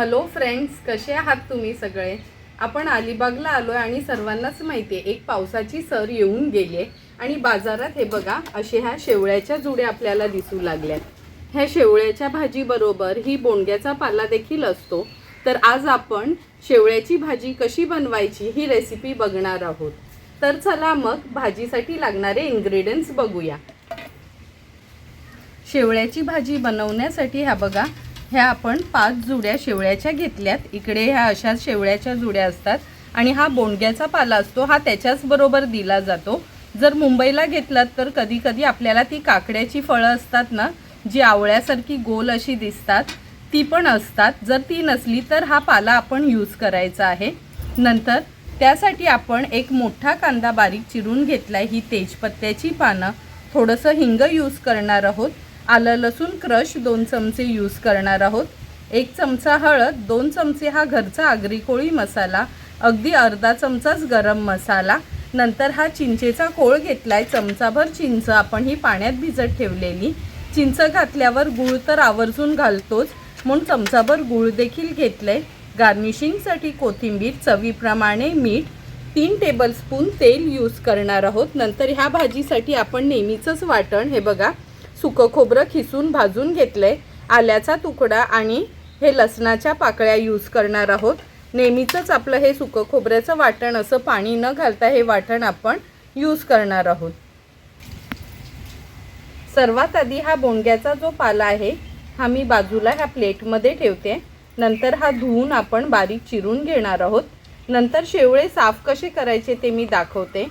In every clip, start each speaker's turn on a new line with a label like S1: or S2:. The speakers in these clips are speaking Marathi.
S1: हॅलो फ्रेंड्स कसे आहात तुम्ही सगळे? आपण अलिबागला आलो आहे आणि सर्वांनाच माहिती आहे एक पावसाची सर येऊन गेली आहे आणि बाजारात हे बघा असे ह्या शेवळ्याच्या जुड्या आपल्याला दिसू लागल्यात. ह्या शेवळ्याच्या भाजीबरोबर ही बोंडग्याचा पाला देखील असतो. तर आज आपण शेवळ्याची भाजी कशी बनवायची ही रेसिपी बघणार आहोत. तर चला मग भाजीसाठी लागणारे इन्ग्रेडियंट्स बघूया. शेवळ्याची भाजी बनवण्यासाठी ह्या बघा ह्या आपण पाच जुड्या शेवळ्याच्या घेतल्यात. इकडे ह्या अशा शेवळ्याच्या जुड्या असतात. आणि हा बोंडग्याचा पाला असतो हा त्याच्याच बरोबर दिला जातो. जर मुंबईला घेतलात तर कधी कधी आपल्याला ती काकड्याची फळं असतात ना जी आवळ्यासारखी गोल अशी दिसतात ती पण असतात. जर ती नसली तर हा पाला आपण यूज करायचा आहे. नंतर त्यासाठी आपण एक मोठा कांदा बारीक चिरून घेतला ही तेजपत्त्याची पानं. थोडंसं हिंग यूज करणार आहोत. आलं लसूण क्रश दोन चमचे यूज करणार आहोत. एक चमचा हळद दोन चमचे हा घरचा आगरी कोळी मसाला अगदी अर्धा चमचाच गरम मसाला. नंतर हा चिंचेचा कोळ घेतला आहे चमचाभर चिंच आपण ही पाण्यात भिजत ठेवलेली. चिंच घातल्यावर गूळ तर आवर्जून घालतोच म्हणून चमचाभर गूळ देखील घेतलं आहे गार्निशिंगसाठी कोथिंबीर चवीप्रमाणे मीठ तीन टेबलस्पून तेल यूज करणार आहोत. नंतर ह्या भाजीसाठी आपण नेहमीचंच वाटण हे बघा सुकं खोबरं खिसून भाजून घेतलंय. आल्याचा तुकडा आणि हे लसणाच्या पाकळ्या यूज करणार आहोत. नेहमीचंच आपलं हे सुकं खोबऱ्याचं वाटण असं पाणी न घालता हे वाटण आपण यूज करणार आहोत. सर्वात आधी हा बोंडग्याचा जो पाला आहे हा मी बाजूला ह्या प्लेटमध्ये ठेवते. नंतर हा धुवून आपण बारीक चिरून घेणार आहोत. नंतर शेवळे साफ कसे करायचे ते मी दाखवते.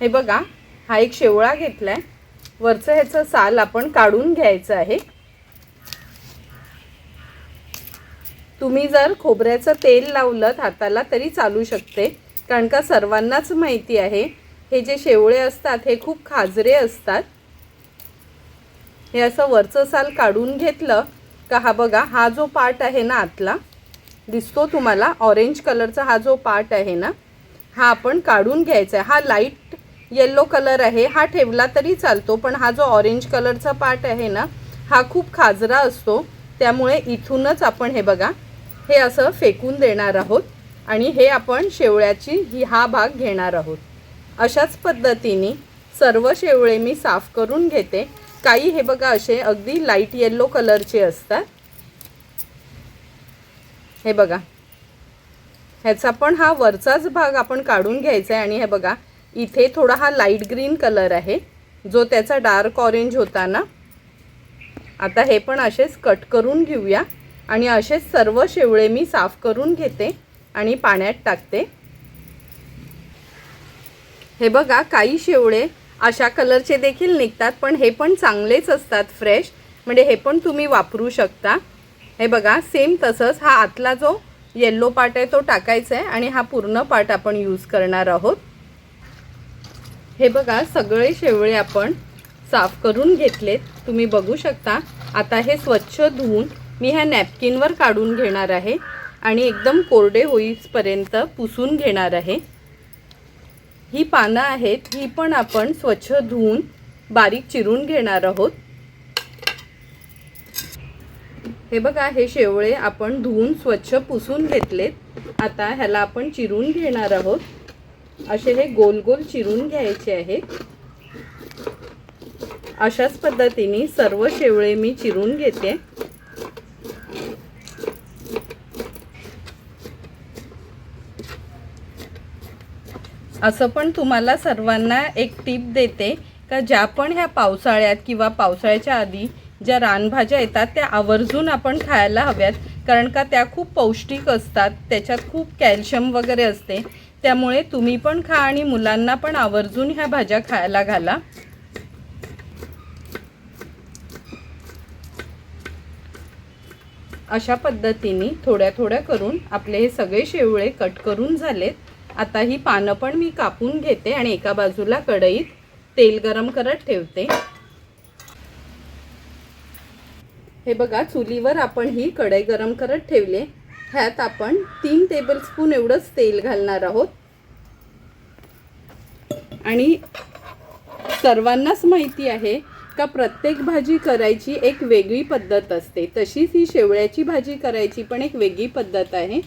S1: हे बघा हा एक शेवळा घेतला आहे वरचं ह्याचं साल आपण काढून घ्यायचं आहे. तुम्ही जर खोबऱ्याचं तेल लावलं हाताला तरी चालू शकते कारण का सर्वांनाच माहिती आहे हे जे शेवळे असतात हे खूप खाजरे असतात. हे असं वरचं साल काढून घेतलं का हा बघा हा जो पार्ट आहे ना आतला दिसतो तुम्हाला ऑरेंज कलरचा हा जो पार्ट आहे ना हा आपण काढून घ्यायचा आहे. हा लाइट येल्लो कलर आहे. हा ठेवला तरी चालतो पण हा जो ऑरेंज कलरचा पार्ट आहे ना हा खूप खाजरा असतो. त्यामुळे इथूनच आपण हे बघा हे असं फेकून देणार आहोत आणि हे आपण शेवळ्याची ही हा भाग घेणार आहोत. अशाच पद्धतीने सर्व शेवळे मी साफ करून घेते. काही हे बघा असे अगदी लाइट येल्लो कलरचे असतात. हे बघा. ह्याचा पण हा वरचाच भाग आपण काढून घ्यायचा आहे आणि हे बघा इथे थोडा हा लाइट ग्रीन कलर आहे. जो त्याचा डार्क ऑरेंज होता ना. आता हे पण असेच कट करून घेऊया. आणि असेच सर्व शेवळे मी साफ करून घेते आणि पाण्यात टाकते. हे बघा काही शेवळे अशा कलरचे देखील निघतात पण हे पण चांगलेच असतात फ्रेश म्हणजे हे पण तुम्ही वापरू शकता. हे बघा सेम तसंच हा आतला जो येल्लो पार्ट आहे तो टाकायचा आहे आणि हा पूर्ण पार्ट आपण यूज करणार आहोत. हे बघा सगळे शेवळे आपण साफ करून घेतलेत. तुम्ही बघू शकता. आता हे स्वच्छ धुवून मी ह्या नॅपकिनवर काढून घेणार आहे. आणि एकदम कोरडे होईपर्यंत पुसून घेणार आहे. ही पानं आहेत ही पण आपण स्वच्छ धुवून बारीक चिरून घेणार आहोत. हे बघा हे शेवळे आपण धुवून स्वच्छ पुसून घेतलेत. आता ह्याला आपण चिरून घेणार आहोत. असे हे गोल गोल चिरून घ्यायचे आहेत. अशाच पद्धतीने सर्व शेवळे मी चिरून घेते. असं पण तुम्हाला सर्वांना एक टीप देते का ज्या पण ह्या पावसाळ्यात किंवा पावसाळ्याच्या आधी ज्या रानभाज्या येतात त्या आवर्जून आपण खायला हव्यात. कारण का त्या खूप पौष्टिक असतात त्याच्यात खूप कॅल्शियम वगैरे असते. त्यामुळे तुम्ही पण खा आणि मुलांना पण आवर्जून ह्या भाज्या खायला घाला. अशा पद्धतीने थोड्या थोड्या करून आपले हे सगळे शेवळे कट करून झालेत. आता ही पानं पण मी कापून घेते आणि एका बाजूला कढईत तेल गरम करत ठेवते. हे बघा चुलीवर आपण ही कढई गरम करत ठेवले. ह्यात आपण तीन टेबलस्पून एवढंच तेल घालणार आहोत. आणि सर्वांनाच माहिती आहे का प्रत्येक भाजी करायची एक वेगळी पद्धत असते. तशीच ही शेवळ्याची भाजी करायची पण एक वेगळी पद्धत आहे.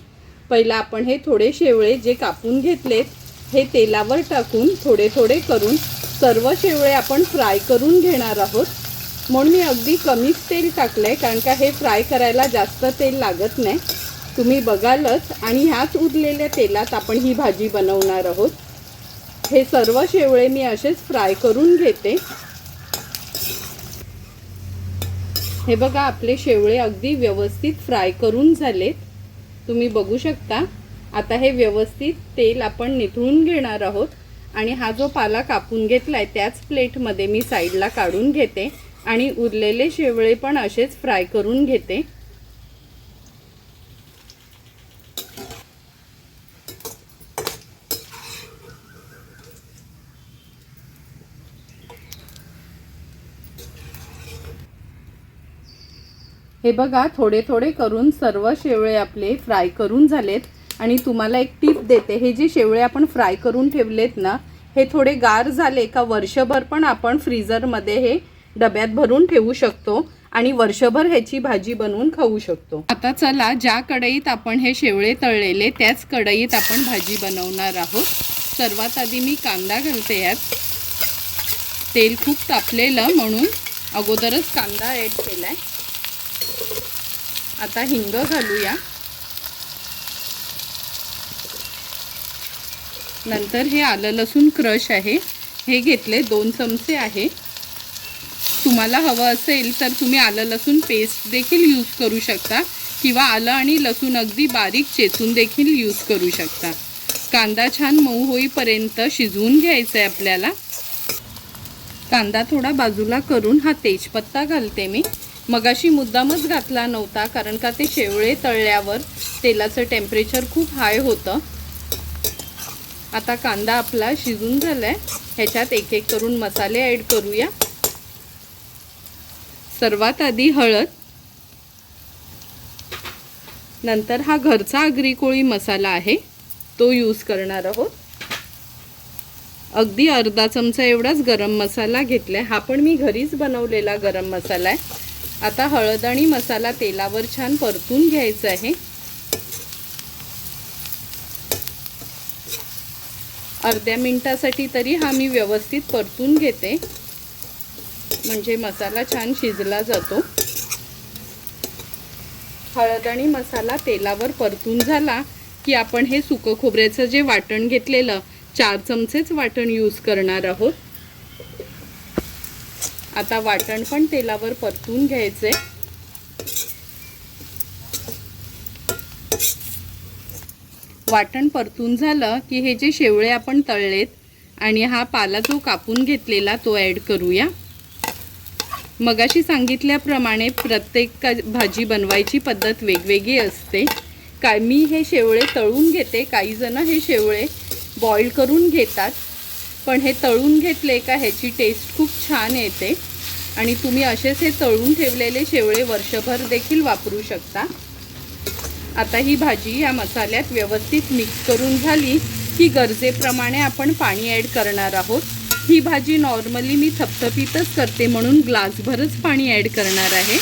S1: पहिला आपण हे थोडे शेवळे जे कापून घेतलेत हे तेलावर टाकून थोडे थोडे करून सर्व शेवळे आपण फ्राय करून घेणार आहोत. म्हणून मी अगदी कमीच तेल टाकलं आहे कारण का हे फ्राय करायला जास्त तेल लागत नाही. तुम्ही बघालच. आणि ह्याच उरलेल्या तेलात आपण ही भाजी बनवणार आहोत. हे सर्व शेवळे मी असेच फ्राय करून घेते. हे बघा आपले शेवळे अगदी व्यवस्थित फ्राय करून झालेत. तुम्ही बघू शकता. आता हे व्यवस्थित तेल आपण निथळून घेणार आहोत. आणि हा जो पाला कापून घेतला आहे त्याच प्लेटमध्ये मी साईडला काढून घेते. आणि उरलेले शेवळे पण असेच फ्राय करून घेते. हे बघा थोडे थोडे करून सर्व शेवळे आपले फ्राय करून झालेत. आणि तुम्हाला एक टीप देते हे जे शेवळे आपण फ्राय करून ठेवलेत ना हे थोडे गार झाले का वर्षभर पण आपण फ्रीजरमध्ये हे डब्यात भरून ठेवू शकतो आणि वर्षभर ह्याची भाजी बनवून खाऊ शकतो. आता चला ज्या कढईत आपण हे शेवळे तळलेले त्याच कढईत आपण भाजी बनवणार आहोत. सर्वात आधी मी कांदा घालते यात. तेल खूप तापलेलं म्हणून अगोदरच कांदा ॲड आहे आता हिंग घालूया. नंतर हे आलं लसूण क्रश आहे. हे घेतले दोन चमचे आहे. तुम्हाला हवं असेल तर तुम्ही आलं लसूण पेस्ट देखील यूज करू शकता. किंवा आलं आणि लसूण अगदी बारीक चेचून देखील यूज करू शकता. कांदा छान मऊ होईपर्यंत शिजवून घ्यायचा आहे आपल्याला. कांदा थोडा बाजूला करून हा तेजपत्ता घालते मी. मगाशी मुद्दामच घातला नव्हता कारण का ते शेवळे तळल्यावर तेलाचं टेम्परेचर खूप हाय होतं. आता कांदा आपला शिजून झाला आहे ह्याच्यात एक एक करून मसाले ॲड करूया. सर्वात आधी हळद नंतर हा घरचा आगरी कोळी मसाला आहे तो यूज करणार आहोत. अगदी अर्धा चमचा एवढाच गरम मसाला घेतलाय हा पण मी घरीच बनवलेला गरम मसाला आहे. आता हळद आणि मसाला तेलावर छान परतून घ्यायचा आहे. अर्ध्या मिनिटासाठी तरी हा मी व्यवस्थित परतून घेते. म्हणजे मसाला छान शिजला जातो. हळद आणि मसाला तेलावर परतून झाला की आपण हे सुकं खोबऱ्याचं जे वाटण घेतलेलं चार चमचेच वाटण यूज करणार आहोत. आता वाटण पण तेलावर परतून घ्यायचे वाटण परतून झालं की हे जे शेवळे आपण तळलेत आणि हा पाला जो कापून घेतलेला तो ॲड करूया. मगाशी सांगितल्याप्रमाणे प्रत्येक का भाजी बनवायची पद्धत वेगवेगळी असते. का मी हे शेवळे तळून घेते काहीजणं हे शेवळे बॉईल करून घेतात. पण हे तळून घेतले का ह्याची टेस्ट खूप छान येते. आणि तुम्ही असेच हे तळून ठेवलेले शेवळे वर्षभर देखील वापरू शकता. आता ही भाजी या मसाल्यात व्यवस्थित मिक्स करून झाली. की गरजेप्रमाणे आपण पाणी ॲड करणार आहोत. ही भाजी नॉर्मली मी थपथपीतच करते म्हणून ग्लासभरच पाणी ॲड करणार आहे.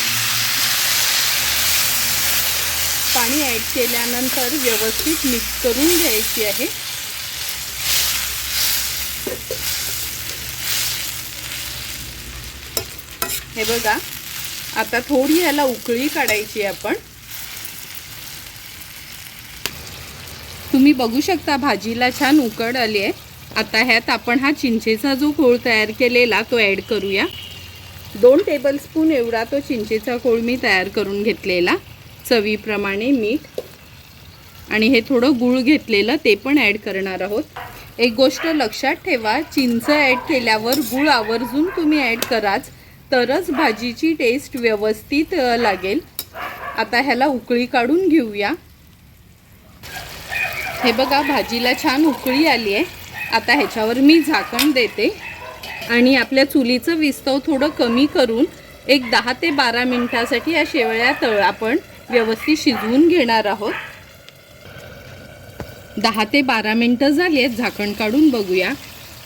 S1: पाणी ॲड केल्यानंतर व्यवस्थित मिक्स करून घ्यायची आहे. हे बघा आता थोडी ह्याला उकळी काढायची आपण. तुम्ही बघू शकता भाजीला छान उकड आली आहे. आता ह्यात आपण हा चिंचेचा जो कोळ तयार केलेला तो ॲड करूया. दोन टेबलस्पून एवढा तो चिंचेचा कोळ मी तयार करून घेतलेला. चवीप्रमाणे मीठ आणि हे थोडं गूळ घेतलेलं ते पण ॲड करणार आहोत. एक गोष्ट लक्षात ठेवा चिंच ॲड केल्यावर गूळ आवर्जून तुम्ही ॲड कराच तरच भाजीची टेस्ट व्यवस्थित लागेल. आता ह्याला उकळी काढून घेऊया. हे बघा भाजीला छान उकळी आली आहे आता ह्याच्यावर मी झाकण देते. आणि आपल्या चुलीचं विस्तव थोडं कमी करून एक दहा ते बारा मिनटासाठी या शेवळ्या तळ आपण व्यवस्थित शिजवून घेणार आहोत. दहा ते बारा मिनटं झाली आहेत झाकण काढून बघूया.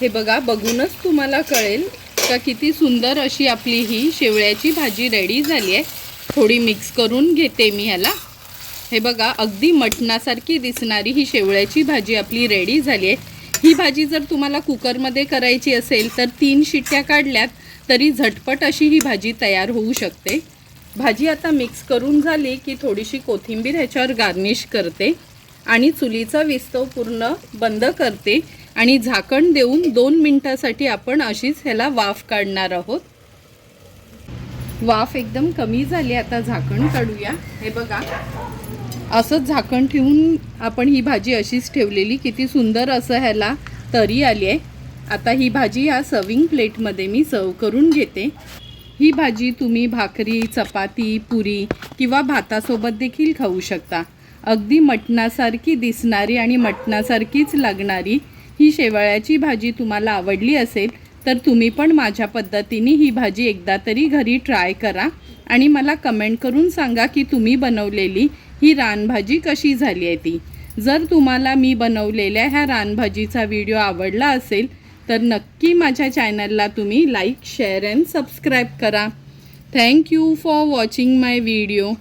S1: हे बघा बघूनच तुम्हाला कळेल का किती सुंदर अशी आपली ही शेवळ्याची भाजी रेडी झाली आहे. थोडी मिक्स करून घेते मी ह्याला. हे बघा अगदी मटणासारखी दिसणारी ही शेवळ्याची भाजी आपली रेडी झाली आहे. ही भाजी जर तुम्हाला कुकरमध्ये करायची असेल तर तीन शिट्ट्या काढल्यात तरी झटपट अशी ही भाजी तयार होऊ शकते. भाजी आता मिक्स करून झाली की थोडीशी कोथिंबीर ह्याच्यावर गार्निश करते आणि चुलीचा विस्तव पूर्ण बंद करते आणि झाकण देऊन दोन मिनटासाठी आपण अशीच ह्याला वाफ काढणार आहोत. वाफ एकदम कमी झाली आता झाकण काढूया. हे बघा. असंच झाकण ठेवून आपण ही भाजी अशीच ठेवलेली किती सुंदर असं ह्याला तरी आली आहे. आता ही भाजी ह्या सर्विंग प्लेटमध्ये मी सर्व करून घेते. ही भाजी तुम्ही भाकरी चपाती पुरी किंवा भातासोबत देखील खाऊ शकता. अगदी मटणासारखी दिसणारी आणि मटणासारखीच लागणारी ही शेवाळ्याची भाजी तुम्हाला आवडली असेल तर तुम्ही पण माझ्या पद्धतीने ही भाजी एकदा तरी घरी ट्राय करा आणि मला कमेंट करून सांगा की तुम्ही बनवलेली ही रानभाजी कशी झाली आहे ती? जर तुम्हाला मी बनवलेल्या ह्या रानभाजीचा व्हिडिओ आवडला असेल तर नक्की माझ्या चॅनलला तुम्ही लाईक शेअर अँड सबस्क्राईब करा. Thank you for watching my video